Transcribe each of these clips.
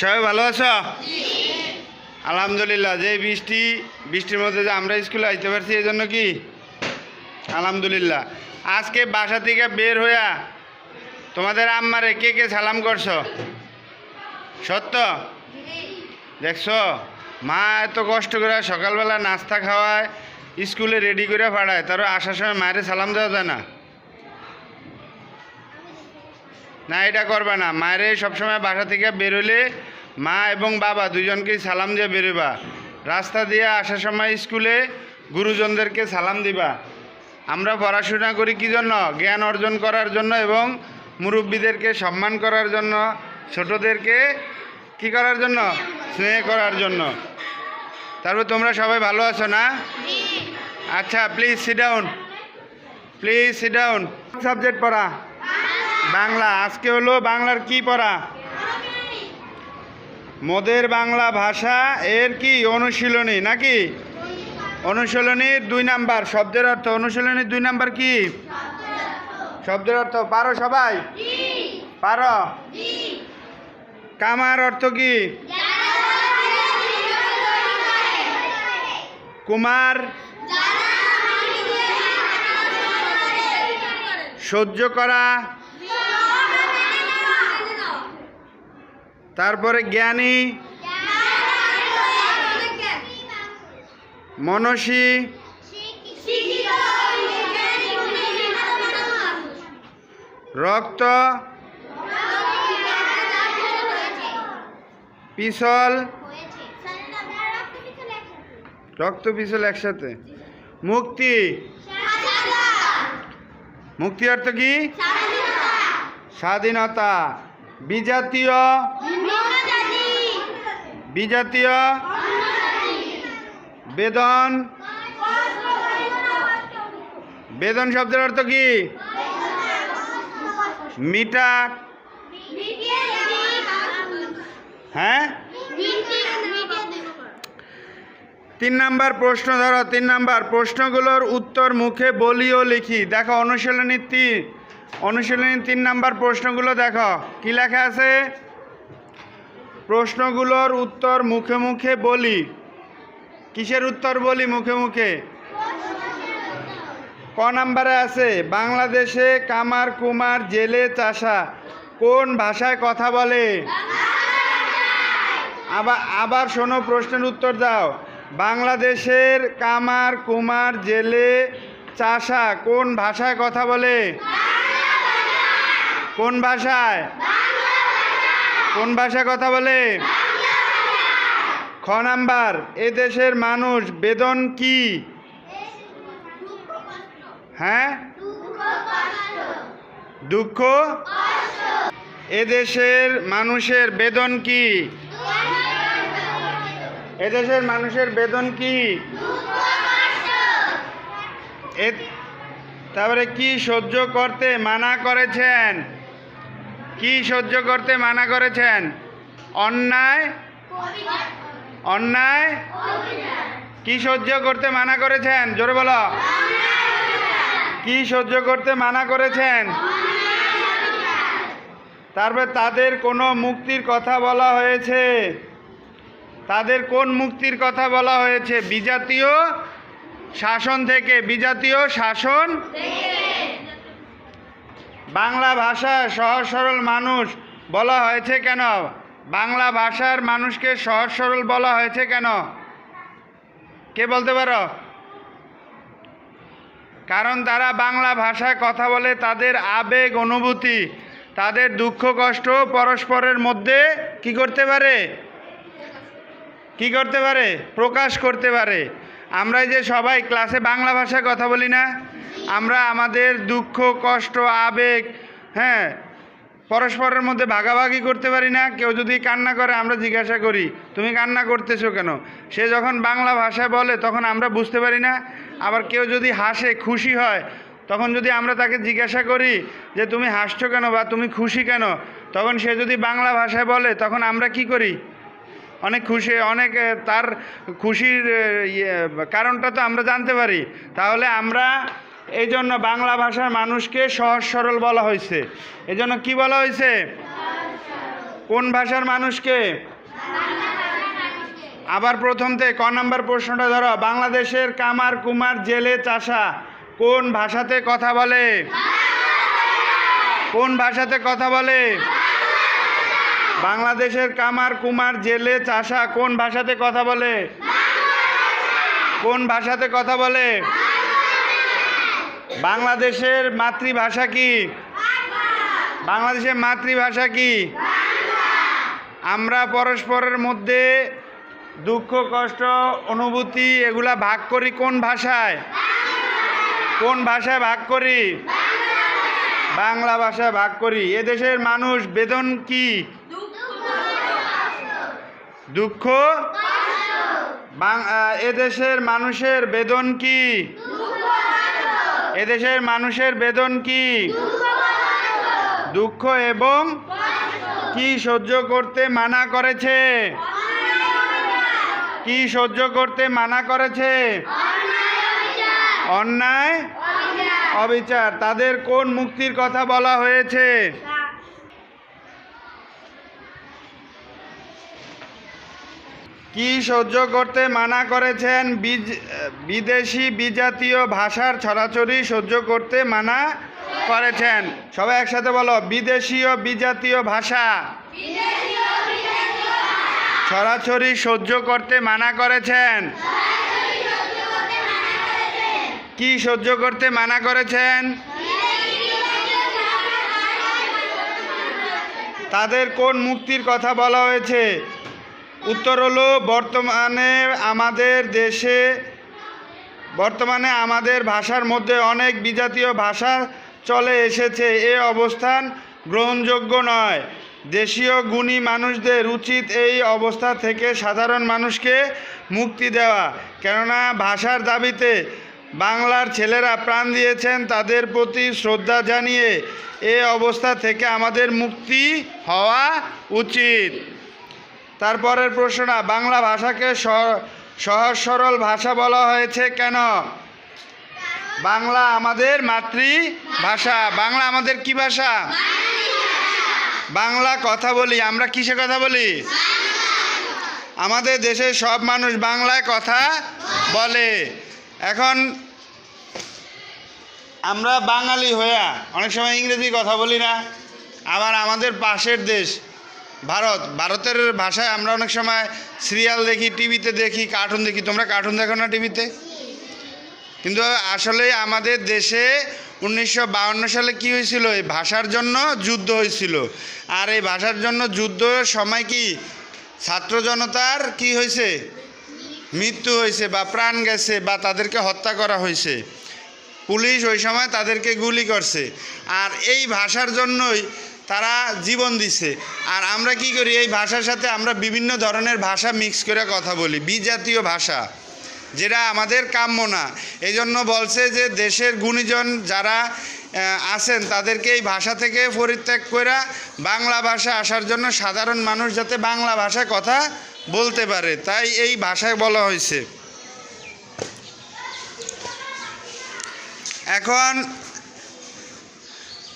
সবাই ভালো আছো? আলহামদুলিল্লাহ, যে বৃষ্টি, বৃষ্টির মধ্যে যে আমরা স্কুলে আসতে পারছি, এই জন্য কি? আলহামদুলিল্লাহ। আজকে বাসা থেকে বের হইয়া তোমাদের আম্মারে কে কে সালাম করছ? সত্য? দেখছ? মা এত কষ্ট করে সকালবেলা নাস্তা খাওয়ায়, স্কুলে রেডি করে পাঠায় তারও আসার সময় মায়ের সালাম দেওয়া যায় না। না, এটা করবে না। মায়ের সবসময় বাসা থেকে বেরোলে মা এবং বাবা দুজনকেই সালাম দিয়ে বেরোবা। রাস্তা দিয়ে আসার সময় স্কুলে গুরুজনদেরকে সালাম দিবা। আমরা পড়াশোনা করি কী জন্য? জ্ঞান অর্জন করার জন্য এবং মুরব্বীদেরকে সম্মান করার জন্য, ছোটদেরকে কি করার জন্য? স্নেহ করার জন্য। তারপর তোমরা সবাই ভালো আছো না? আচ্ছা please sit down please sit down subject পড়া। বাংলা, আজকে হলো বাংলার কি পড়া? মোদের বাংলা ভাষা এর কি অনুশীলনী নাকি? অনুশীলনীর দুই নাম্বার, শব্দের অর্থ অনুশীলনীর দুই নাম্বার কি? শব্দের অর্থ, পারো সবাই? পারো? কামার অর্থ কি? কুমার? সহ্য করা? তারপরে জ্ঞানী মনসী রক্ত পিছল রক্ত পিছল একসাথে। মুক্তি মুক্তি অর্থ কি? স্বাধীনতা। বিজাতীয় বিজাতীয় বেদন। বেদন শব্দের অর্থ কি? মিটার। হ্যাঁ? তিন নাম্বার প্রশ্ন ধরো, তিন নাম্বার। প্রশ্নগুলোর উত্তর মুখে বলিও লিখি। দেখো, অনুশীলনী তিন অনুশীলনী তিন নাম্বার প্রশ্নগুলো দেখো। কি লেখা আছে? প্রশ্নগুলোর উত্তর মুখে মুখে বলি। কিসের উত্তর বলি মুখে মুখে? ক নাম্বারে আছে, বাংলাদেশে কামার কুমার জেলে চাষা, কোন ভাষায় কথা বলে? আবার আবার শোনো প্রশ্নের উত্তর দাও। বাংলাদেশের কামার কুমার জেলে চাষা, কোন ভাষায় কথা বলে? কোন ভাষায়? কোন ভাষায় কথা বলে? খ নাম্বার, এ দেশের মানুষ বেদন কি? হ্যাঁ? দুঃখ এদেশের মানুষের বেদন কি? এদেশের মানুষের বেদন কি? তারপরে কি সহ্য করতে মানা করেছেন? কি সহ্য করতে মানা করেছেন? অন্যায়? অন্যায়? কি সহ্য করতে মানা করেছেন? জোরে বলো। কি সহ্য করতে মানা করেছেন? তারপর তাদের কোনো মুক্তির কথা বলা হয়েছে? তাদের কোন মুক্তির কথা বলা হয়েছে? বিজাতীয় শাসন থেকে বিজাতীয় শাসন বাংলা ভাষা সহজ সরল মানুষ বলা হয়েছে কেন? বাংলা ভাষার মানুষকে সহজ সরল বলা হয়েছে কেন? কে বলতে পারো? কারণ তারা বাংলা ভাষায় কথা বলে তাদের আবেগ, অনুভূতি, তাদের দুঃখ, কষ্ট পরস্পরের মধ্যে কি করতে পারে? কি করতে পারে? প্রকাশ করতে পারে। আমরা যে সবাই ক্লাসে বাংলা ভাষায় কথা বলি না। আমরা আমাদের দুঃখ কষ্ট আবেগ হ্যাঁ পরস্পরের মধ্যে ভাগাভাগি করতে পারি না। কেউ যদি কান্না করে আমরা জিজ্ঞাসা করি তুমি কান্না করতেছো কেন? সে যখন বাংলা ভাষায় বলে তখন আমরা বুঝতে পারি না। আবার কেউ যদি হাসে খুশি হয় তখন যদি আমরা তাকে জিজ্ঞাসা করি যে তুমি হাসছো কেন বা তুমি খুশি কেন? তখন সে যদি বাংলা ভাষায় বলে তখন আমরা কি করি? অনেক খুশি অনেক তার খুশির ইয়ে, কারণটা তো আমরা জানতে পারি। তাহলে আমরা এই জন্য বাংলা ভাষার মানুষকে সহজ সরল বলা হয়েছে। এই জন্য কী বলা হয়েছে? কোন ভাষার মানুষকে? আবার প্রথম থেকে ক নম্বর প্রশ্নটা ধরো। বাংলাদেশের কামার কুমার জেলে চাষা কোন ভাষাতে কথা বলে? কোন ভাষাতে কথা বলে? বাংলাদেশের কামার কুমার জেলে চাষা কোন ভাষাতে কথা বলে? কোন ভাষাতে কথা বলে? বাংলাদেশের মাতৃভাষা কি? বাংলাদেশের মাতৃভাষা কি? আমরা পরস্পরের মধ্যে দুঃখ, কষ্ট, অনুভূতি এগুলা ভাগ করি কোন ভাষায়? কোন ভাষায় ভাগ করি? বাংলা ভাষায় ভাগ করি। এদেশের মানুষ বেদন কি? দুঃখ এদেশের মানুষের বেদন কি? এদেশের মানুষের বেদন কি? দুঃখ এবং কি সহ্য করতে মানা করেছে? কি সহ্য করতে মানা করেছে? অন্যায়? অবিচার। তাদের কোন মুক্তির কথা বলা হয়েছে? কি সহ্য করতে মানা করেছেন বিদেশি বিজাতীয় ভাষার ছড়াছড়ি সহ্য করতে মানা করেছেন? সবাই একসাথে বলো, বিদেশীয় বিজাতীয় ভাষা। ছড়াছড়ি সহ্য করতে মানা করেছেন। কি সহ্য করতে মানা করেছেন? তাদের কোন মুক্তির কথা বলা হয়েছে? উত্তর হলো বর্তমানে আমাদের দেশে, বর্তমানে আমাদের ভাষার মধ্যে অনেক বিজাতীয় ভাষা চলে এসেছে। এ অবস্থান গ্রহণযোগ্য নয়। দেশীয় গুণী মানুষদের উচিত এই অবস্থা থেকে সাধারণ মানুষকে মুক্তি দেওয়া। কেননা ভাষার দাবিতে বাংলার ছেলেরা প্রাণ দিয়েছেন তাদের প্রতি শ্রদ্ধা জানিয়ে। এ অবস্থা থেকে আমাদের মুক্তি হওয়া উচিত। তারপরের প্রশ্নটা বাংলা ভাষাকে সহজ সরল ভাষা বলা হয়েছে কেন? বাংলা আমাদের মাতৃভাষা। বাংলা আমাদের কি ভাষা? বাংলা কথা বলি। আমরা কিসে কথা বলি? আমাদের দেশের সব মানুষ বাংলায় কথা বলে। এখন আমরা বাঙালি হইয়া, অনেক সময় ইংরেজি কথা বলি না, আবার আমাদের পাশের দেশ ভারত, ভারতের ভাষায় আমরা অনেক সময় সিরিয়াল দেখি, টিভিতে দেখি কার্টুন দেখি। তোমরা কার্টুন দেখো না টিভিতে? কিন্তু আসলে আমাদের দেশে উনিশশো সালে কি হয়েছিল? এই ভাষার জন্য যুদ্ধ হয়েছিল। আর এই ভাষার জন্য যুদ্ধ সময় কি? ছাত্র জনতার কি হয়েছে? মৃত্যু হয়েছে বা প্রাণ গেছে বা তাদেরকে হত্যা করা হয়েছে। পুলিশ ওই সময় তাদেরকে গুলি করছে। আর এই ভাষার জন্যই তারা জীবন দিছে। আর আমরা কি করি, এই ভাষার সাথে আমরা বিভিন্ন ধরনের ভাষা মিক্স করে কথা বলি, বিজাতীয় ভাষা, যেটা আমাদের কাম্য না। এই জন্য বলছে যে দেশের গুণীজন যারা আছেন, তাদেরকে এই ভাষা থেকে পরিত্যাগ করে বাংলা ভাষা আসার জন্য সাধারণ মানুষ যাতে বাংলা ভাষায় কথা বলতে পারে। তাই এই ভাষায় বলা হয়েছে এখন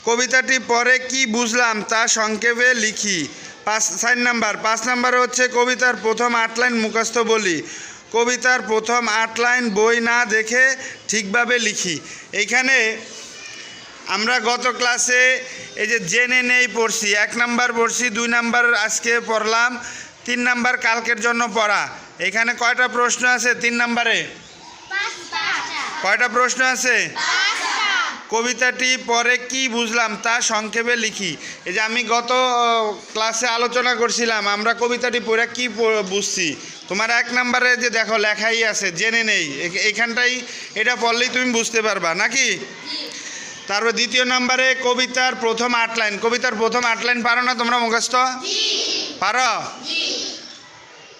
কবিতাটি পরে কি বুঝলাম তা সংক্ষেপে লিখি। পাঁচ চার নাম্বার। পাঁচ নাম্বার হচ্ছে কবিতার প্রথম আট লাইন মুখস্থ বলি। কবিতার প্রথম আট লাইন বই না দেখে ঠিকভাবে লিখি। এইখানে আমরা গত ক্লাসে এই যে জেনে নেই পড়ছি এক নাম্বার পড়ছি দুই নাম্বার আজকে পড়লাম তিন নাম্বার কালকের জন্য পড়া। এখানে কয়টা প্রশ্ন আছে তিন নাম্বারে? কয়টা প্রশ্ন আছে? কবিতাটি পরে কি বুঝলাম তা সংক্ষেপে লিখি। এই যে আমি গত ক্লাসে আলোচনা করছিলাম আমরা কবিতাটি পড়ে কি বুঝছি? তোমার এক নম্বরে যে দেখো লেখাই আছে জেনে নেই। এ- এইখানটাই এটা পড়লেই তুমি বুঝতে পারবা নাকি? তারপর দ্বিতীয় নম্বরে কবিতার প্রথম আটলাইন কবিতার প্রথম আটলাইন পারো না তোমরা মুখস্থ? পারো?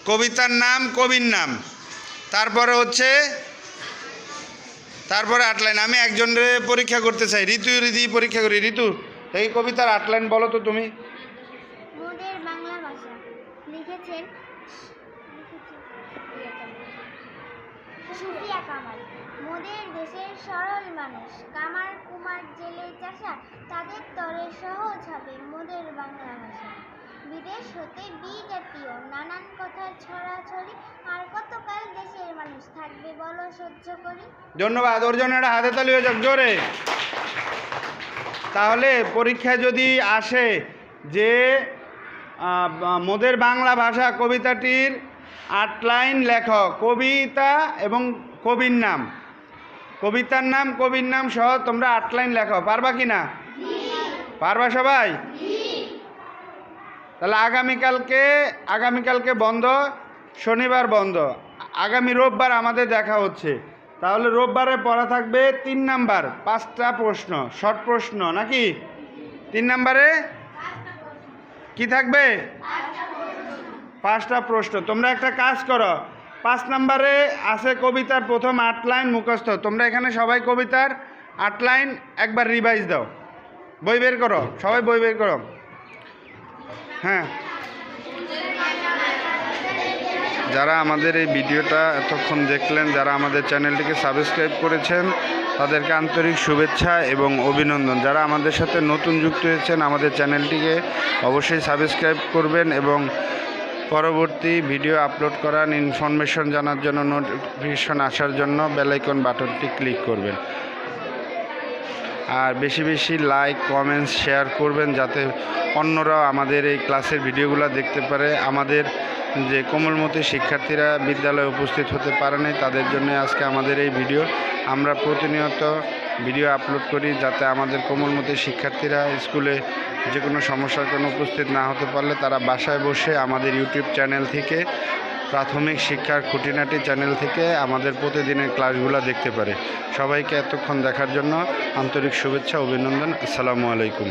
কবিতার নাম কবির নাম। তারপরে হচ্ছে তারপরে আট লাইন, আমি একজনের পরীক্ষা করতে চাই, ঋতু ঋদি পরীক্ষা করি, ঋতু, এই কবিতার আটলাইন বলো তো তুমি। সরল মানুষ, কামার কুমার জেলে চাষা তাদের তরে সহজ হবে মোদের বাংলা ভাষা। বিদেশ হতে বি জাতীয় নানান কথার ছড়াছড়ি আর কতকাল দেশের মানুষ থাকবে বলো সহ্য করি? ধন্যবাদ ওর জন্য একটা হাতে তালি হয়ে যাক জোরে। তাহলে পরীক্ষায় যদি আসে যে মোদের বাংলা ভাষা কবিতাটির আট লাইন লেখ কবিতা এবং কবির নাম। কবিতার নাম কবির নাম সহ তোমরা আট লাইন লেখো পারবা কি না? পারবা সবাই? তাহলে আগামীকালকে আগামীকালকে বন্ধ, শনিবার বন্ধ। আগামী রোববার আমাদের দেখা হচ্ছে। তাহলে রোববারে পড়া থাকবে তিন নাম্বার, পাঁচটা প্রশ্ন, শর্ট প্রশ্ন নাকি? তিন নাম্বারে? কি থাকবে? পাঁচটা প্রশ্ন। তোমরা একটা কাজ করো, পাঁচ নাম্বারে আছে কবিতার প্রথম আট লাইন মুখস্থ। তোমরা এখানে সবাই কবিতার আট লাইন একবার রিভাইজ দাও। বই বের করো, সবাই বই বের করো। হ্যাঁ। যারা আমাদের এই ভিডিওটা এতক্ষণ দেখলেন, যারা আমাদের চ্যানেলটিকে সাবস্ক্রাইব করেছেন, তাদেরকে আন্তরিক শুভেচ্ছা এবং অভিনন্দন। যারা আমাদের সাথে নতুন যুক্ত হয়েছেন, আমাদের চ্যানেলটিকে অবশ্যই সাবস্ক্রাইব করবেন এবং পরবর্তী ভিডিও আপলোড করার ইনফরমেশন জানার জন্য নোটিফিকেশন আসার জন্য বেলাইকন বাটনটি ক্লিক করবেন। আর বেশি বেশি লাইক কমেন্টস শেয়ার করবেন যাতে অন্যরাও আমাদের এই ক্লাসের ভিডিওগুলো দেখতে পারে। আমাদের যে কোমলমতি শিক্ষার্থীরা বিদ্যালয়ে উপস্থিত হতে পারে নাই, তাদের জন্য আজকে আমাদের এই ভিডিও আমরা প্রতিনিয়ত ভিডিও আপলোড করি যাতে আমাদের কোমলমতি শিক্ষার্থীরা স্কুলে যে কোনো সমস্যার কোনো উপস্থিত না হতে পারলে তারা বাসায় বসে আমাদের ইউটিউব চ্যানেল থেকে প্রাথমিক শিক্ষার খুঁটিনাটি চ্যানেল থেকে আমাদের প্রতিদিনের ক্লাসগুলো দেখতে পারে। সবাইকে এতক্ষণ দেখার জন্য আন্তরিক শুভেচ্ছা, অভিনন্দন, আসসালামু আলাইকুম।